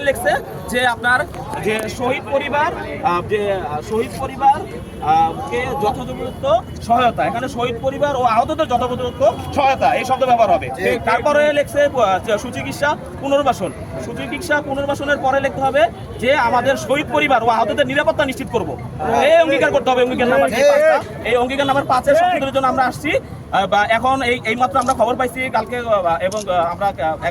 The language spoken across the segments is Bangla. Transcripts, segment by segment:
লাইন লিখছে যে আপনার যে শহীদ পরিবার যে শহীদ পরিবার কে যথোপযুক্ত সহায়তা এখানে শহীদ পরিবার ও আহতদের যথোপযুক্ত সহায়তা এই শব্দ ব্যবহার হবে। তারপরে লিখছে সুচিকিৎসা পুনর্বাসন। সুচিকিৎসা পুনর্বাসনের পরে লিখতে হবে যে আমাদের শহীদ পরিবার ও আহতদের নিরাপত্তা নিশ্চিত করব। এই অঙ্গীকার করতে হবে অঙ্গীকার নাম্বার এই অঙ্গীকার নাম্বার পাঁচের সংশোধনের জন্য আমরা আসছি। বা এখন এই এইমাত্র আমরা খবর পাইছি, কালকে এবং আমরা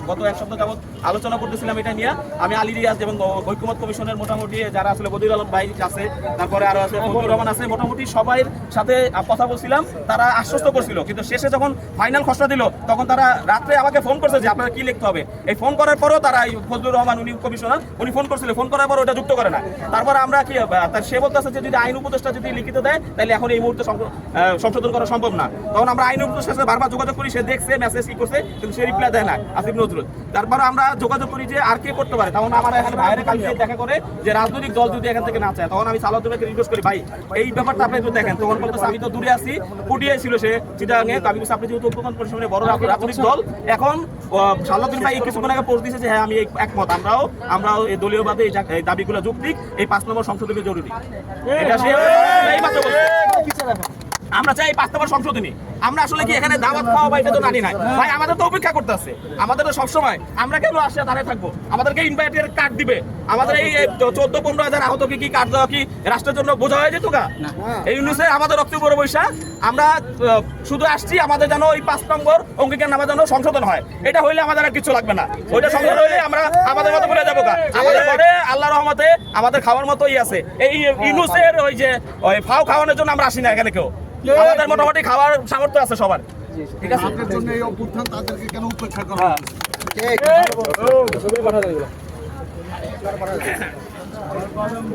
গত এক সপ্তাহ যাবত আলোচনা করতেছিলাম এটা নিয়ে। আমি আলী রিয়াজ এবং ঐক্যমত কমিশনের মোটামুটি যারা আসলে বদির আলম ভাই আছে, তারপরে আরও আছে ফজলুর রহমান আছে, মোটামুটি সবাই সাথে কথা বলছিলাম। তারা আশ্বস্ত করছিল, কিন্তু শেষে যখন ফাইনাল খসড়া দিল, তখন তারা রাত্রে আমাকে ফোন করছে যে আপনারা কি লিখতে হবে। এই ফোন করার পরও তারা এই ফজলুর রহমান উনি কমিশনার, উনি ফোন করছিল ফোন করার পর ওটা যুক্ত করে না। তারপর আমরা কি তার সে বলতেছে যে যদি আইন উপদেষ্টা যদি লিখিত দেয়, তাহলে এখন এই মুহূর্তে সংশোধন করা সম্ভব না। তখন আমরা আইন সাথে বারবার যোগাযোগ করি, সে দেখছে মেসেজ কি করছে, কিন্তু সে রিপ্লাই দেয় না, আসিফ নজরুল। আমরা যোগাযোগ করি যে আর কে করতে পারে। তখন আমার এখানে কালকে দেখা করে যে রাজনৈতিক দল যদি এখান থেকে না চায়, তখন আমি রিকোয়েস্ট করি, ভাই, এই ব্যাপারটা আপনি একটু দেখেন। তখন বলতেছে, আমি তো দূরে আছি ছিল সে আমি আপনি যেহেতু উপকরণ পরিশ্রমের বড় রাজনৈতিক দল, এখন কিছুক্ষণ আগে পোস্ট দিয়েছে যে হ্যাঁ আমি একমত। আমরাও আমরাও এই দলীয়ভাবে এই দাবিগুলো যৌক্তিক এই পাঁচ নম্বর সংশোধনী জরুরি। এটা সে এই মাত্র। আমরা চাই পাঁচ নম্বর সংশোধনী। আমরা আসলে কি এখানে দাওয়াত খাওয়া বা এটা তো জানি না। ভাই আমাদের তো অপেক্ষা করতে আছে আমাদের তো সবসময় আমরা কেন আসে দাঁড়ায় থাকব? আমাদেরকে ইনভাইটের কার্ড দিবে। আমাদের এই চোদ্দ পনেরো হাজার আহতকে কি কার্ড দেওয়া কি রাষ্ট্রের জন্য বোঝা হয়ে যেত গা? এই ইউনিসে আমাদের রক্ত উপরে বৈশা আমরা শুধু আসছি আমাদের যেন ওই পাঁচ নম্বর অঙ্গীকার নামা যেন সংশোধন হয়। এটা হইলে আমাদের আর কিছু লাগবে না। ওইটা সংশোধন হইলে আমরা আমাদের মতো বলে যাব গা। আমাদের ঘরে আল্লাহ রহমতে আমাদের খাওয়ার মতোই আছে। এই ইউনুসের ওই যে ওই ফাও খাওয়ানোর জন্য আমরা আসি না এখানে কেউ। আমাদের মোটামুটি খাওয়ার সামর্থ্য আছে সবার ঠিক আছে আপনাদের জন্য এই অভ্যুত্থান তাদেরকে কেন উপেক্ষা করা হ্যাঁ। হচ্ছে?